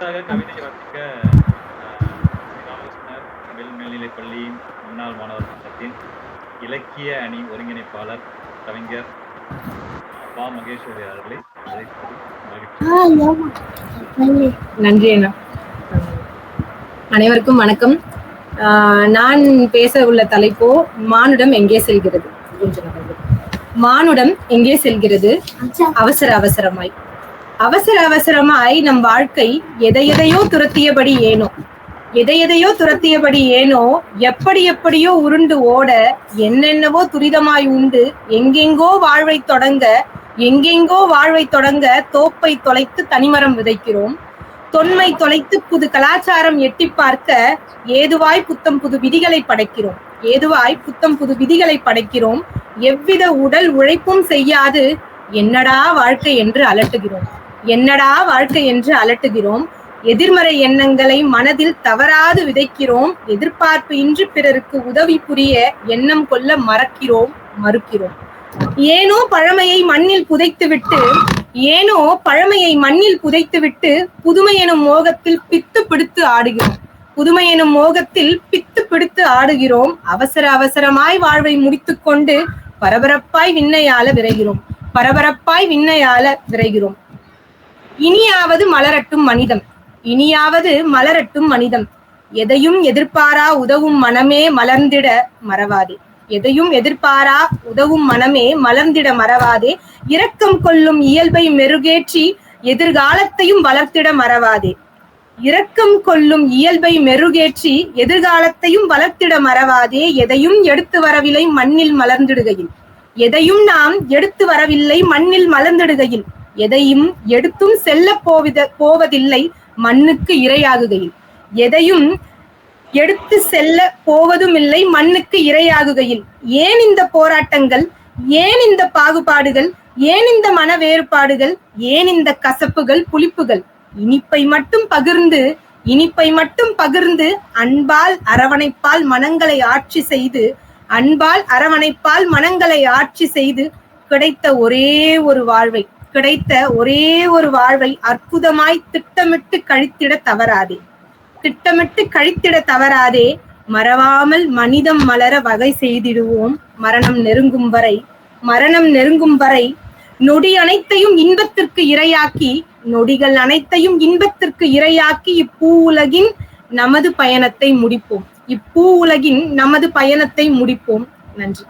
கவிதை வாசிக்க தமிழ் மேல்நிலைப்பள்ளியின் முன்னாள் மாணவர் சங்கத்தின் இலக்கிய அணி ஒருங்கிணைப்பாளர் கவிஞர் பா மகேஸ்வரி அவர்களை நன்றி. அண்ணா. அனைவருக்கும் வணக்கம். ஆஹ் நான் பேச உள்ள தலைப்போ மானுடம் எங்கே செல்கிறது. மானுடம் எங்கே செல்கிறது? அவசர அவசரமாய். அவசர அவசரமாய் நம் வாழ்க்கை எதை எதையோ துரத்தியபடி ஏனோ? எதை எதையோ துரத்தியபடி ஏனோ? எப்படி எப்படியோ உருண்டு ஓட என்னென்னவோ துரிதமாய் உண்டு. எங்கெங்கோ வாழ்வை தொடங்க எங்கெங்கோ வாழ்வை தொடங்க தோப்பை தொலைத்து தனிமரம் விதைக்கிறோம். தொன்மை தொலைத்து புது கலாச்சாரம் எட்டி பார்க்க ஏதுவாய் புத்தம் புது விதிகளை படைக்கிறோம். ஏதுவாய் புத்தம் புது விதிகளை படைக்கிறோம். எவ்வித உடல் உழைப்பும் செய்யாது. என்னடா வாழ்க்கை என்று அலட்டுகிறோம். என்னடா வாழ்க்கை என்று அலட்டுகிறோம்? எதிர்மறை எண்ணங்களை மனதில் தவறாது விதைக்கிறோம். எதிர்பார்ப்பு இன்றி பிறருக்கு உதவி புரிய எண்ணம் கொள்ள மறக்கிறோம் மறுக்கிறோம். ஏனோ பழமையை மண்ணில் புதைத்துவிட்டு ஏனோ பழமையை மண்ணில் புதைத்துவிட்டு புதுமை எனும் மோகத்தில் பித்து பிடித்து ஆடுகிறோம். புதுமை எனும் மோகத்தில் பித்து பிடித்து ஆடுகிறோம். அவசர அவசரமாய் வாழ்வை முடித்துக்கொண்டு பரபரப்பாய் விண்ணையால விரைகிறோம். பரபரப்பாய் விண்ணையால விரைகிறோம். இனியாவது மலரட்டும் மனிதம். இனியாவது மலரட்டும் மனிதம். எதையும் எதிர்பாரா உதவும் மனமே மலர்ந்திட மறவாதே. எதையும் எதிர்பாரா உதவும் மனமே மலர்ந்திட மறவாதே. இரக்கம் கொள்ளும் இயல்பை மெருகேற்றி எதிர்காலத்தையும் வளர்த்திட மறவாதே. இரக்கம் கொள்ளும் இயல்பை மெருகேற்றி எதிர்காலத்தையும் வளர்த்திட மறவாதே. எதையும் எடுத்து வரவில்லை மண்ணில் மலர்ந்திடுகையில். எதையும் நாம் எடுத்து வரவில்லை மண்ணில் மலர்ந்திடுகையில். எதையும் எடுத்தும் செல்ல போவித போவதில்லை மண்ணுக்கு இரையாகுகையில். எதையும் எடுத்து செல்ல போவதும் இல்லை மண்ணுக்கு இரையாகுகையில். ஏன் இந்த போராட்டங்கள்? ஏன் இந்த பாகுபாடுகள்? ஏன் இந்த மன வேறுபாடுகள்? ஏன் இந்த கசப்புகள் புளிப்புகள்? இனிப்பை மட்டும் பகிர்ந்து இனிப்பை மட்டும் பகிர்ந்து அன்பால் அரவணைப்பால் மனங்களை ஆட்சி செய்து அன்பால் அரவணைப்பால் மனங்களை ஆட்சி செய்து கிடைத்த ஒரே ஒரு வாழ்வை கிடைத்த ஒரே ஒரு வாழ்வை அற்புதமாய் திட்டமிட்டு கழித்திட தவறாதே. திட்டமிட்டு கழித்திட தவறாதே. மறவாமல் மனிதம் மலர வகை செய்திடுவோம். மரணம் நெருங்கும் வரை மரணம் நெருங்கும் வரை. நொடி அனைத்தையும் இன்பத்திற்கு இரையாக்கி நொடிகள் அனைத்தையும் இன்பத்திற்கு இரையாக்கி இப்பூ உலகின் நமது பயணத்தை முடிப்போம். இப்பூ உலகின் நமது பயணத்தை முடிப்போம். நன்றி.